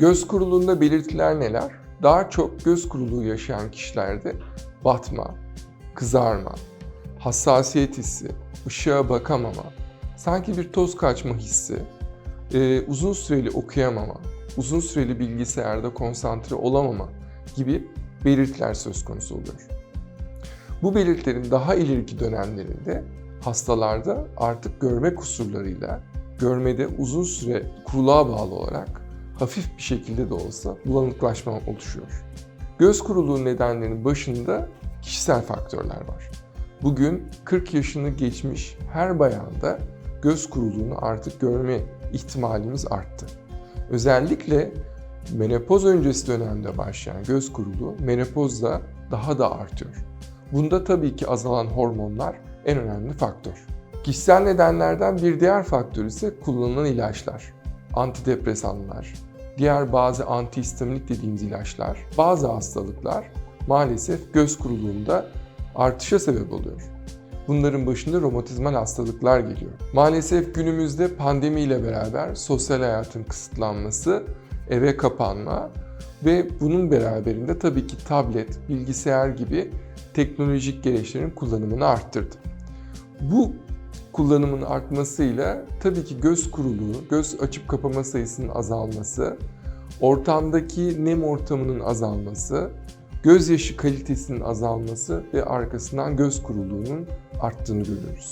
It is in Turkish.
Göz kuruluğunda belirtiler neler? Daha çok göz kuruluğu yaşayan kişilerde batma, kızarma, hassasiyet hissi, ışığa bakamama, sanki bir toz kaçma hissi, e, uzun süreli okuyamama, uzun süreli bilgisayarda konsantre olamama gibi belirtiler söz konusu oluyor. Bu belirtilerin daha ileriki dönemlerinde hastalarda artık görme kusurlarıyla görmede uzun süre kuruluğa bağlı olarak hafif bir şekilde de olsa bulanıklaşma oluşuyor. Göz kuruluğu nedenlerinin başında kişisel faktörler var. Bugün 40 yaşını geçmiş her bayanda göz kuruluğunu artık görme ihtimalimiz arttı. Özellikle menopoz öncesi dönemde başlayan göz kuruluğu menopozda daha da artıyor. Bunda tabii ki azalan hormonlar en önemli faktör. Kişisel nedenlerden bir diğer faktör ise kullanılan ilaçlar. Antidepresanlar, diğer bazı antihistaminik dediğimiz ilaçlar, bazı hastalıklar maalesef göz kuruluğunda artışa sebep oluyor. Bunların başında romatizmal hastalıklar geliyor. Maalesef günümüzde pandemiyle beraber sosyal hayatın kısıtlanması, eve kapanma ve bunun beraberinde tabii ki tablet, bilgisayar gibi teknolojik gereçlerin kullanımını arttırdı. Bu kullanımın artmasıyla tabii ki göz kuruluğu, göz açıp kapama sayısının azalması, ortamdaki nem ortamının azalması, gözyaşı kalitesinin azalması ve arkasından göz kuruluğunun arttığını görüyoruz.